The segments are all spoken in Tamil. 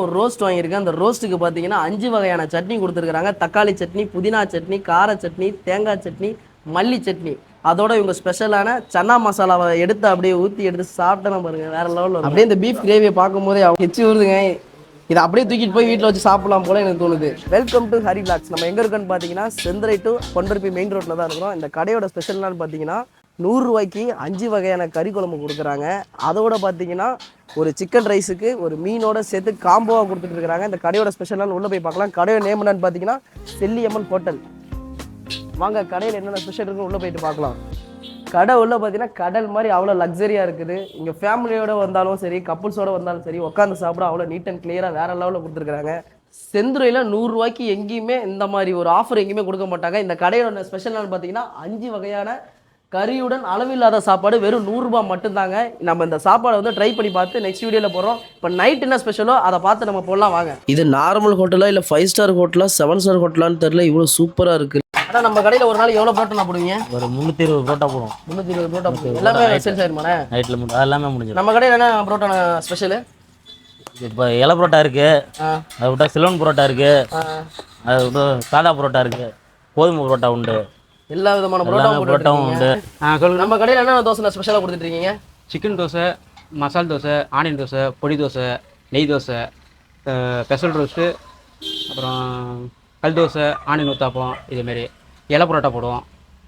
ஒரு ரோஸ்ட் வாங்கியிருக்கேன். அந்த ரோஸ்ட்டுக்கு பார்த்தீங்கன்னா அஞ்சு வகையான சட்னி கொடுத்துருக்காங்க தக்காளி சட்னி புதினா சட்னி கார சட்னி தேங்காய் சட்னி மல்லி சட்னி. அதோட இவங்க ஸ்பெஷலான சன்னா மசாலாவை எடுத்து அப்படியே ஊற்றி எடுத்து சாப்பிட்டேன்னா பாருங்க. வேற லெவலில் அப்படியே இந்த பீஃப் கிரேவியை பார்க்கும்போதே எச்சு வருதுங்க இதை அப்படியே தூக்கிட்டு போய் வீட்டில் வச்சு சாப்பிடலாம் போல எனக்கு தோணுது. வெல்கம் டு ஹரி பிளாக்ஸ் நம்ம எங்கே இருக்கோன்னு பார்த்தீங்கன்னா செந்தரை டு கொண்டர்பி மெயின் ரோட்டில் தான் இருக்கிறோம். இந்த கடையோட ஸ்பெஷல்னான்னு பார்த்தீங்கன்னா நூறுரூவாய்க்கு அஞ்சு வகையான கறி குழம்பு கொடுக்குறாங்க. அதோட பார்த்தீங்கன்னா ஒரு சிக்கன் ரைஸுக்கு ஒரு மீனோட சேர்த்து காம்போவாக கொடுத்துட்டு இருக்கிறாங்க. இந்த கடையோட ஸ்பெஷலான உள்ளே போய் பார்க்கலாம். கடையோட நேம் என்னன்னு பார்த்தீங்கன்னா செல்லியம்மன் ஹோட்டல் வாங்க கடையில் என்னென்ன ஸ்பெஷல் இருக்குன்னு உள்ளே போயிட்டு பார்க்கலாம். கடை உள்ள பார்த்தீங்கன்னா கடல் மாதிரி அவ்வளோ லக்ஸரியாக இருக்குது. இங்கே ஃபேமிலியோட வந்தாலும் சரி கப்புள்ஸோடு வந்தாலும் சரி உட்காந்து சாப்பிட அவ்வளோ நீட் அண்ட் கிளியராக வேறு லெவலில் கொடுத்துருக்காங்க செந்துறையில் நூறுரூவாய்க்கு எங்கேயுமே இந்த மாதிரி ஒரு ஆஃபர் எங்கேயுமே கொடுக்க மாட்டாங்க. இந்த கடையோட ஸ்பெஷல் பார்த்தீங்கன்னா அஞ்சு வகையான கறியுடன் அளவில்லாத சாப்பாடு வெறும் நூறுரூபா மட்டும்தாங்க. நம்ம இந்த சாப்பாடை வந்து ட்ரை பண்ணி பார்த்து நெக்ஸ்ட் வீடியோவில் போடுறோம். இப்போ நைட் என்ன ஸ்பெஷலோ அதை பார்த்து நம்ம போடலாம் வாங்க. இது நார்மல் ஹோட்டலா இல்லை ஃபைவ் ஸ்டார் ஹோட்டலா செவன் ஸ்டார் ஹோட்டலான்னு தெரியல இவ்வளோ சூப்பராக இருக்குது ஆனால் நம்ம கடையில் ஒரு நாள் எவ்வளோ போட்டு நான் போடுவீங்க? ஒரு முந்நூற்றி இருபது புரோட்டா போடுவோம். முந்நூற்றி இருபது புரோட்டா எல்லாமே சேல்ஸ் ஆயிருமாண்ணே? நைட்டில் முடிஞ்சு அது எல்லாமே முடிஞ்சிடும். நம்ம கடையில் என்ன புரோட்டா ஸ்பெஷலு இப்போ இலை புரோட்டா இருக்கு. ஆ. அதை விட்டா சிலோன் புரோட்டா இருக்கு. ஆ. அதை விட்டு சாதா புரோட்டா இருக்கு. கோதுமை புரோட்டா உண்டு. எல்லா விதமான புரோட்டாவும் புரோட்டாவும் போட்டு உண்டு. ஆ சொல்லுங்க. நம்ம கடையில் என்ன தோசை ஸ்பெஷலாக கொடுத்துட்டு இருக்கீங்க? சிக்கன் தோசை மசால் தோசை ஆனியன் தோசை பொடி தோசை நெய் தோசை ஸ்பெஷல் ரோஸ்ட்டு அப்புறம் கல் தோசை ஆனியன் ஊத்தாப்பம் இதேமாரி இலை பரோட்டா போடுவோம்.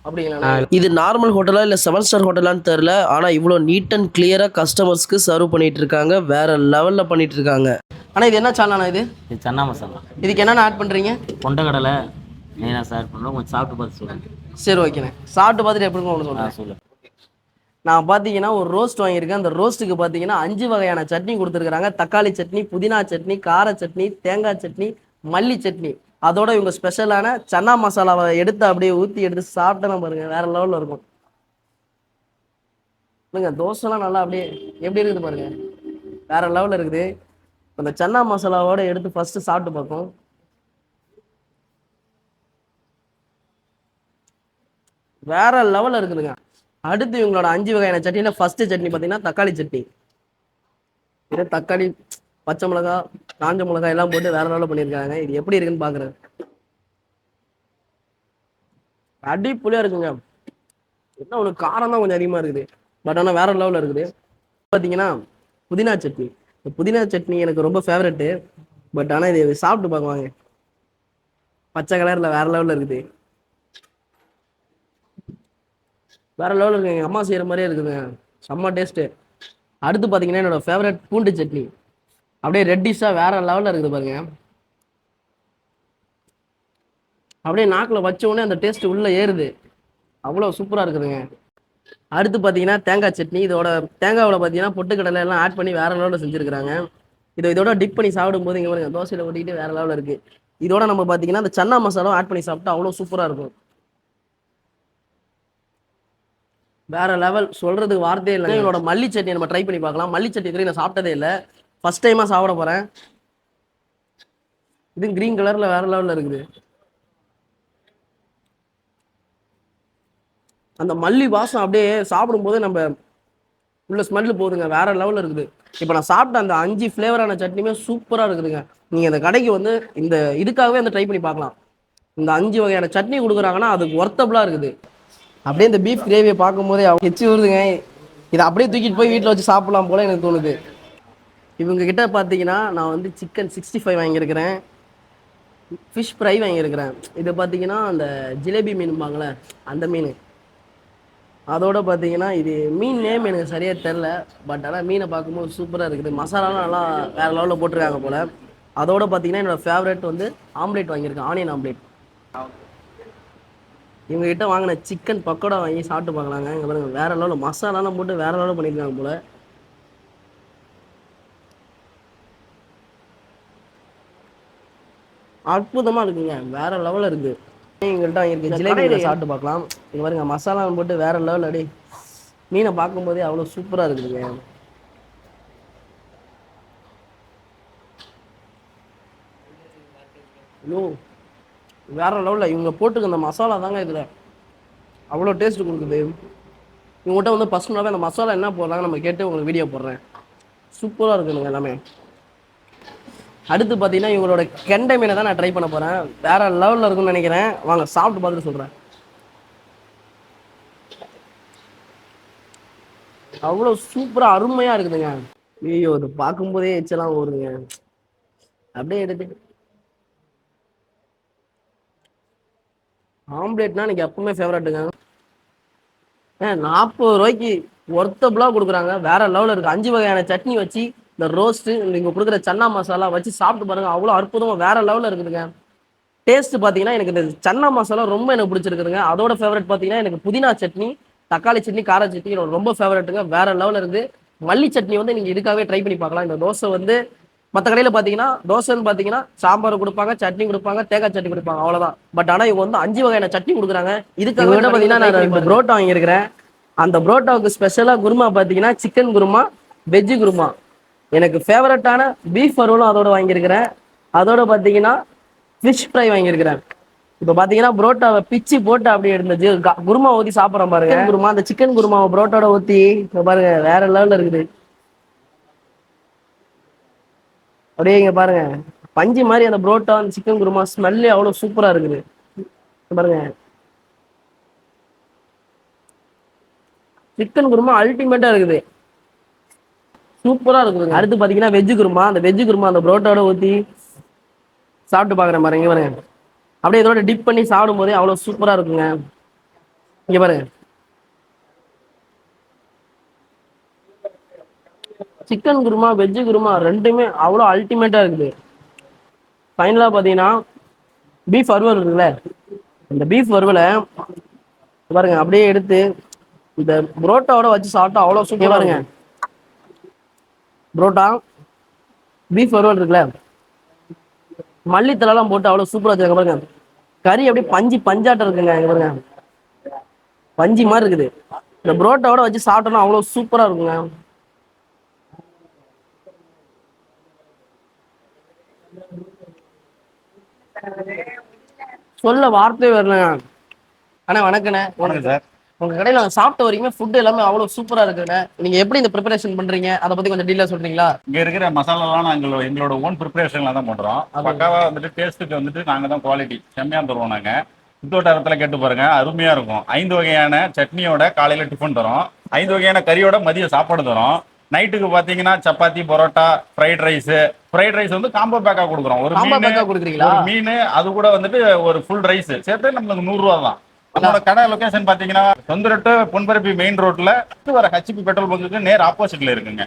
அப்படிங்களா? இது நார்மல் ஹோட்டலா இல்லை செவன் ஸ்டார் ஹோட்டலான்னு தெரில ஆனால் இவ்வளோ நீட் அண்ட் கிளியராக கஸ்டமர்ஸ்க்கு சர்வ் பண்ணிட்டு இருக்காங்க வேற லெவலில் பண்ணிட்டு இருக்காங்க. ஆனால் இது என்ன சேனல்ண்ணா இது? இது சன்னா மசாலா. இதுக்கு என்னென்ன ஆட் பண்ணுறீங்க கொண்டக்கடலை மெயினாக சார் பண்ணுறோம் கொஞ்சம் சாப்பிட்டு பார்த்து சொல்லுங்கள் சரி ஓகேண்ணே சாப்பிட்டு பார்த்துட்டு எப்படிங்க ஒன்று சொல்கிறேன் சொல்லு நான் பார்த்தீங்கன்னா ஒரு ரோஸ்ட் வாங்கியிருக்கேன். அந்த ரோஸ்ட்டுக்கு பார்த்தீங்கன்னா அஞ்சு வகையான சட்னி கொடுத்துருக்காங்க தக்காளி சட்னி புதினா சட்னி கார சட்னி தேங்காய் சட்னி மல்லி சட்னி. அதோட இவங்க ஸ்பெஷலான சன்னா மசாலாவை எடுத்து அப்படியே ஊற்றி எடுத்து சாப்பிட்டேன்னா பாருங்க. வேற லெவலில் இருக்கும். இல்லைங்க தோசைலாம் நல்லா அப்படியே எப்படி இருக்குது பாருங்க? வேற லெவலில் இருக்குது. அந்த சன்னா மசாலாவோட எடுத்து ஃபர்ஸ்ட் சாப்பிட்டு பார்ப்போம். வேற லெவலில் இருக்குதுங்க. அடுத்து இவங்களோட அஞ்சு வகையான சட்னியில் ஃபஸ்ட்டு சட்னி பார்த்தீங்கன்னா தக்காளி சட்னி. இது தக்காளி பச்சை மிளகா காஞ்ச மிளகா எல்லாம் போட்டு வேற லெவலில் பண்ணியிருக்காங்க. இது எப்படி இருக்குன்னு பார்க்குறேன் அடிப்புலியாக இருக்குங்க. என்ன ஒரு காரம் தான் கொஞ்சம் அதிகமாக இருக்குது. பட் ஆனால் வேற லெவலில் இருக்குது. பார்த்தீங்கன்னா புதினா சட்னி. இந்த புதினா சட்னி எனக்கு ரொம்ப ஃபேவரெட்டு பட் ஆனால் இது சாப்பிட்டு பார்க்குவாங்க பச்சை கலரில் வேற லெவலில் இருக்குது. வேற லெவலில் இருக்குது எங்கள் அம்மா செய்கிற மாதிரியே இருக்குதுங்க செம்ம டேஸ்ட்டு அடுத்து பார்த்தீங்கன்னா என்னோட ஃபேவரட் பூண்டு சட்னி. அப்படியே ரெட்டிஷாக வேற லெவலில் இருக்குது பாருங்க. அப்படியே நாக்கில் வச்ச உடனே அந்த டேஸ்ட் உள்ளே ஏறுது. அவ்வளோ சூப்பராக இருக்குதுங்க. அடுத்து பார்த்தீங்கன்னா தேங்காய் சட்னி. இதோட தேங்காவில் பார்த்தீங்கன்னா பொட்டுக்கடலை எல்லாம் ஆட் பண்ணி வேற லெவலில் செஞ்சுருக்காங்க இதை இதோட டிப் பண்ணி சாப்பிடும்போது இங்கே பாருங்க தோசையில் ஒட்டிக்கிட்டு வேற லெவலில் இருக்குது இதோட நம்ம பார்த்தீங்கன்னா அந்த சன்னா மசாலாவும் ஆட் பண்ணி சாப்பிட்டா அவ்வளோ சூப்பராக இருக்கும். வேற லெவல் சொல்றதுக்கு வார்த்தையே இல்லை எங்களோட மல்லி சட்னி நம்ம ட்ரை பண்ணி பார்க்கலாம். மல்லி சட்னி இதுவரை நான் சாப்பிட்டதே இல்லை. ஃபர்ஸ்ட் டைமாக சாப்பிட போகிறேன் இது கிரீன் கலரில் வேற லெவலில் இருக்குது. அந்த மல்லி வாசம் அப்படியே சாப்பிடும்போது நம்ம உள்ள ஸ்மெல்லு போகுதுங்க வேற லெவலில் இருக்குது. இப்போ நான் சாப்பிட்ட அந்த அஞ்சு ஃப்ளேவரான சட்னியுமே சூப்பராக இருக்குதுங்க. நீங்கள் இந்த கடைக்கு வந்து இந்த இதுக்காகவே வந்து ட்ரை பண்ணி பார்க்கலாம். இந்த அஞ்சு வகையான சட்னி கொடுக்குறாங்கன்னா அதுக்கு ஒர்த்தபுளாக இருக்குது. அப்படியே இந்த பீஃப் கிரேவியை பார்க்கும்போதே அவங்க எச்சு வருதுங்க இதை அப்படியே தூக்கிட்டு போய் வீட்டில் வச்சு சாப்பிடலாம் போல எனக்கு தோணுது. இவங்க கிட்ட பார்த்தீங்கன்னா நான் வந்து சிக்கன் சிக்ஸ்டி ஃபைவ் வாங்கியிருக்கிறேன். ஃபிஷ் ஃப்ரை வாங்கியிருக்கிறேன். இது பார்த்தீங்கன்னா அந்த ஜிலேபி மீன்பாங்களே அந்த மீன். அதோட பார்த்தீங்கன்னா இது மீன் நேம் எனக்கு சரியாக தெரில பட் ஆனால் மீனை பார்க்கும்போது சூப்பராக இருக்குது. மசாலாலாம் நல்லா வேறு லெவலில் போட்டிருக்காங்க போல். அதோட பார்த்தீங்கன்னா என்னோட ஃபேவரட் வந்து ஆம்லேட் வாங்கியிருக்கேன். ஆனியன் ஆம்லேட் இவங்க கிட்ட வாங்கின சிக்கன் பக்கோடா வாங்கி சாப்பிட்டு பார்க்கலாங்க. இங்கே பாருங்க வேற லெவலில் மசாலாலாம் போட்டு வேற லெவலில் பண்ணியிருக்காங்க போல. அற்புதமா இருக்குங்க. வேற லெவலில் இருக்கு. எங்கள்கிட்ட வாங்கியிருக்கு ஜிலேபி சாப்பிட்டு பார்க்கலாம். இங்க பாருங்க மசாலா போட்டு வேற லெவல் அடி மீனை பார்க்கும்போதே அவ்வளோ சூப்பராக இருக்குதுங்க. ஐயோ. வேற லெவலில் இவங்க போட்டுக்க அந்த மசாலா தாங்க இதில். அவ்வளோ டேஸ்ட் கொடுக்குது. இவங்ககிட்ட வந்து பர்சனலாகவே அந்த மசாலா என்ன போடுறாங்க நம்ம கேட்டு உங்களுக்கு வீடியோ போடுறேன். சூப்பராக இருக்குதுங்க எல்லாமே. அடுத்து பார்த்தீங்கன்னா இவங்களோட கெண்டை மீனை தான் நான் ட்ரை பண்ண போகிறேன் வேற லெவலில் இருக்கும்னு நினைக்கிறேன். வாங்க சாப்பிட்டு பார்த்துட்டு சொல்கிறேன் அவ்வளோ சூப்பராக அருமையாக இருக்குதுங்க. ஐயோ இது பார்க்கும்போதே எச்சலாம் ஊறுங்க அப்படியே எடுத்து ஆம்லேட்னா எனக்கு எப்பவுமே ஃபேவரட்டுங்க ஏ நாற்பது ரூபாய்க்கு ஒர்த்தபுளாக கொடுக்குறாங்க. வேற லெவலில் இருக்குது அஞ்சு வகையான சட்னி வச்சு இந்த ரோஸ்ட்டு நீங்கள் கொடுக்குற சன்னா மசாலா வச்சு சாப்பிட்டு பாருங்கள் அவ்வளோ அற்புதமாக வேற லெவலில் இருக்குதுங்க. டேஸ்ட்டு பார்த்தீங்கன்னா எனக்கு இந்த சன்னா மசாலா ரொம்ப எனக்கு பிடிச்சிருக்குதுங்க. அதோட ஃபேவரட் பார்த்தீங்கன்னா எனக்கு புதினா சட்னி தக்காளி சட்னி கார சட்னி ரொம்ப ஃபேவரட்டுங்க வேற லெவலில் இருக்குது மல்லி சட்னி வந்து நீங்கள் இதுக்காகவே ட்ரை பண்ணி பார்க்கலாம். இந்த தோசை வந்து மற்ற கடையில் பார்த்தீங்கன்னா தோசைன்னு பார்த்தீங்கன்னா சாம்பார் கொடுப்பாங்க சட்னி கொடுப்பாங்க தேங்காய் சட்னி கொடுப்பாங்க அவ்வளோதான் பட் ஆனால் இவங்க வந்து அஞ்சு வகையான சட்னி கொடுக்குறாங்க. இதுக்காக விட பார்த்தீங்கன்னா நான் ரெண்டு புரோட்டா வாங்கியிருக்கிறேன். அந்த புரோட்டாவுக்கு ஸ்பெஷலாக குருமா பார்த்தீங்கன்னா சிக்கன் குருமா வெஜ்ஜு குருமா. எனக்கு ஃபேவரட்டான பீஃப் வறுவலும் அதோட வாங்கியிருக்கிறேன். அதோட பார்த்தீங்கன்னா ஃபிஷ் ஃப்ரை வாங்கியிருக்கிறேன். இப்போ பார்த்தீங்கன்னா புரோட்டாவை பிச்சு போட்டு அப்படியே இருந்த ஜி- க- குருமா ஊற்றி சாப்பிட்றோம் பாருங்க. குருமா அந்த சிக்கன் குருமாவை புரோட்டாவோட ஊற்றி பாருங்க வேற லெவலில் இருக்குது. அப்படியே இங்க பாருங்க. பஞ்சு மாதிரி அந்த புரோட்டா அந்த சிக்கன் குருமா ஸ்மெல்லே அவ்வளோ சூப்பரா இருக்குது. பாருங்க. சிக்கன் குருமா அல்டிமேட்டா இருக்குது. சூப்பரா இருக்குதுங்க. அடுத்து பாத்தீங்கன்னா வெஜ்ஜு குருமா. அந்த வெஜ்ஜு குருமா அந்த புரோட்டாவோட ஊத்தி சாப்பிட்டு பாக்குறேன் பாருங்க பாருங்க. அப்படியே இதோட டிப் பண்ணி சாப்பிடும் போதே அவ்வளோ சூப்பரா இருக்குங்க. இங்க பாருங்க. சிக்கன் குருமா வெஜ்ஜு குருமா ரெண்டுமே அவ்வளோ அல்டிமேட்டா இருக்குது. ஃபைனலாக பார்த்தீங்கன்னா பீஃப் வறுவல் இருக்குல்ல? இந்த பீஃப் வறுவலை பாருங்க அப்படியே எடுத்து இந்த புரோட்டாவோட வச்சு சாப்பிட்டா அவ்வளோ சூப்பராக இருங்க புரோட்டா பீஃப் வறுவல் இருக்குல்ல? மல்லித்தலைலாம் போட்டு அவ்வளோ சூப்பராக வச்சுருங்க பாருங்க. கறி அப்படியே பஞ்சு பஞ்சாட்டம் இருக்குங்க இங்க பாருங்க. பஞ்சு மாதிரி இருக்குது. இந்த புரோட்டாவோட வச்சு சாப்பிட்டோம்னா அவ்வளோ சூப்பராக இருக்குங்க. சொல்ல வார்த்தையே வரலங்க. அண்ணா வணக்கண்ணே. வணக்கம் சார். உங்க கடையில நான் சாப்பிட்ட வரைக்குமே ஃபுட் எல்லாமே அவ்வளவு சூப்பரா இருக்குண்ணே. நீங்க எப்படி இந்த ப்ரிப்பரேஷன் பண்றீங்க? அதை பத்தி கொஞ்சம் டீலா சொல்றீங்களா? இங்க இருக்கிற மசாலாலாம் நாங்கள் எங்களோட ஓன் ப்ரிப்பரேஷன்ல தான் பண்றோம். பக்காவா வந்துட்டு டேஸ்ட்டுக்கு வந்துட்டு நாங்க தான் குவாலிட்டி செம்மையா தருவோம் நாங்க. சுத்தோட்டத்தில் கேட்டு பாருங்க. அருமையா இருக்கும். ஐந்து வகையான சட்னியோட காலையில டிஃபன் தரோம். ஐந்து வகையான கறியோட மதிய சாப்பாடு தரோம். நைட்டுக்கு பாத்தீங்கன்னா chapati parotta fried rice fried rice வந்து காம்போ பேக்கா கொடுக்குறோம். ஒரு காம்பா பேக்கா கொடுக்குறீங்களா? ஒரு மீன் அது கூட வந்துட்டு ஒரு ஃபுல் ரைஸ் சேர்த்து நம்மளுக்கு நூறு ரூபா தான் நம்மளோட கடை லொகேஷன் பாத்தீங்கன்னா தொந்தரட்டு பொன்பரப்பி மெயின் ரோட்ல வர ஹச்பி பெட்ரோல் பங்குக்கு நேர் ஆப்போசிட்ல இருக்குங்க.